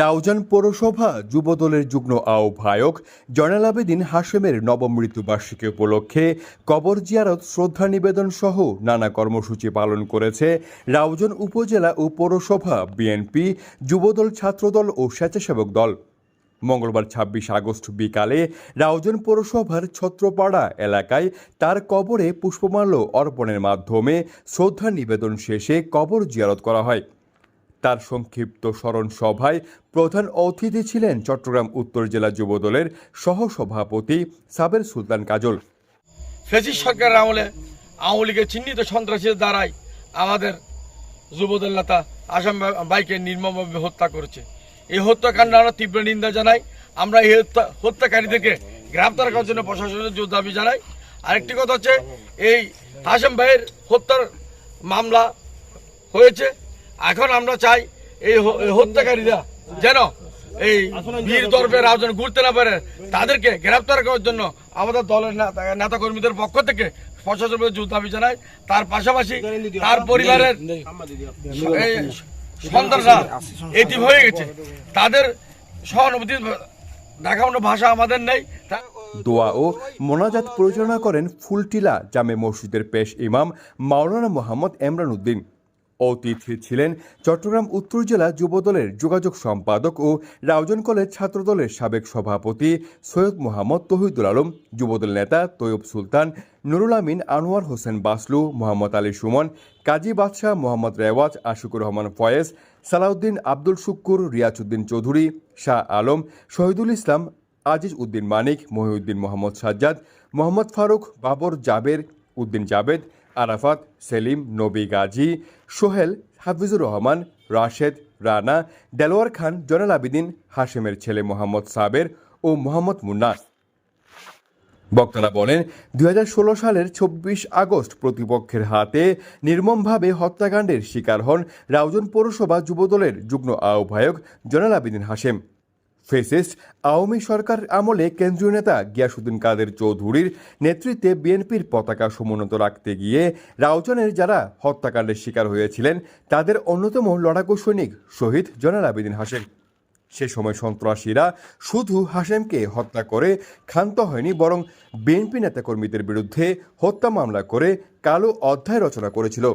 রাউজান পৌরসভা যুবদলের যুগ্ম আহ্বায়ক জয়নাল আবেদিন হাশেমের নবম মৃত্যুবার্ষিকী উপলক্ষে কবর জিয়ারত শ্রদ্ধা নিবেদন সহ নানা কর্মসূচি পালন করেছে রাউজান উপজেলা ও পৌরসভা বিএনপি, যুবদল ছাত্রদল ও স্বেচ্ছাসেবক দল। মঙ্গলবার ছাব্বিশ আগস্ট বিকালে রাউজান পৌরসভার ছত্রপাড়া এলাকায় তার কবরে পুষ্পমাল্য অর্পণের মাধ্যমে শ্রদ্ধা নিবেদন শেষে কবর জিয়ারত করা হয়। তার সংক্ষিপ্ত স্মরণ সভায় প্রধান অতিথি ছিলেন চট্টগ্রাম উত্তর জেলা যুবদলের সহসভাপতি সাবের সুলতান কাজল। ফেসিস সরকারের আমলে আওয়ামী লীগের চিহ্নিত সন্ত্রাসীদের দ্বারাই আমাদের যুবদল নেতা আসাম বাইকে নির্মমভাবে হত্যা করেছে। এই হত্যাকাণ্ড আমরা তীব্র নিন্দা জানাই। আমরা এই হত্যা হত্যাকারীদেরকে গ্রেপ্তার করার জন্য প্রশাসনের জোর দাবি জানাই। আরেকটি কথা হচ্ছে, এই হাসাম ভাইয়ের হত্যার মামলা হয়েছে। এখন আমরা চাই এই হত্যাকারীরা যেন এই বীর দর্বের আয়োজন ঘুরতে না পারে তাদেরকে গ্রেপ্তার করার জন্য আমাদের দলের নেতা- নেতাকর্মীদের পক্ষ থেকে প্রশাসনের জোর দাবি জানাই। তার পাশাপাশি তার পরিবারের সন্তানরা এটি হয়ে গেছে। তাদের সহানুভূতি দেখানোর ভাষা আমাদের নেই। তা- দোয়া ও মোনাজাত পরিচালনা করেন ফুলটিলা জামে মসজিদের পেশ ইমাম মাওলানা মোহাম্মদ এমরান উদ্দিন। অতিথি ছিলেন চট্টগ্রাম উত্তর জেলা যুবদলের যোগাযোগ সম্পাদক ও রাউজন কলেজ ছাত্রদলের সাবেক সভাপতি সৈয়দ মোহাম্মদ তহিদুল আলম, যুবদল নেতা তৈয়ব সুলতান, নুরুল আমিন, আনোয়ার হোসেন বাসলু, মোহাম্মদ আলী সুমন, কাজী বাদশাহ মোহাম্মদ রেওয়াজ, আশুকুর রহমান ফয়েজ, সালাউদ্দিন আব্দুল শুক্কুর, রিয়াজউদ্দিন চৌধুরী, শাহ আলম, শহীদুল ইসলাম, আজিজ উদ্দিন মানিক, মহিউদ্দিন মোহাম্মদ সাজ্জাদ, মোহাম্মদ ফারুক, বাবর জাবের, উদ্দিন জাবেদ আরাফাত, সেলিম, নবী গাজী, সোহেল, হাফিজুর রহমান, রাশেদ, রানা, দেলোয়ার খান জনাল আবিদিন, হাশেমের ছেলে মোহাম্মদ সাবের ও মোহাম্মদ মুন্নাস বক্তারা বলেন দু হাজার ষোলো সালের চব্বিশ আগস্ট প্রতিপক্ষের হাতে নির্মমভাবে হত্যাকাণ্ডের শিকার হন রাউজন পৌরসভা যুবদলের যুগ্ম আহ্বায়ক জনাল আবিদিন হাশেম। ফেসিস্ট আওয়ামী সরকার আমলে কেন্দ্রীয় নেতা গিয়াসুদ্দিন কাদের চৌধুরীর নেতৃত্বে বিএনপির পতাকা সমুন্নত রাখতে গিয়ে রাউজানের যারা হত্যাকাণ্ডের শিকার হয়েছিলেন তাদের অন্যতম লড়াকু সৈনিক শহীদ জনাল আবিদিন হাশেম। সে সময় সন্ত্রাসীরা শুধু হাশেমকে হত্যা করে ক্ষান্ত হয়নি বরং বিএনপি নেতাকর্মীদের বিরুদ্ধে হত্যা মামলা করে কালো অধ্যায় রচনা করেছিল।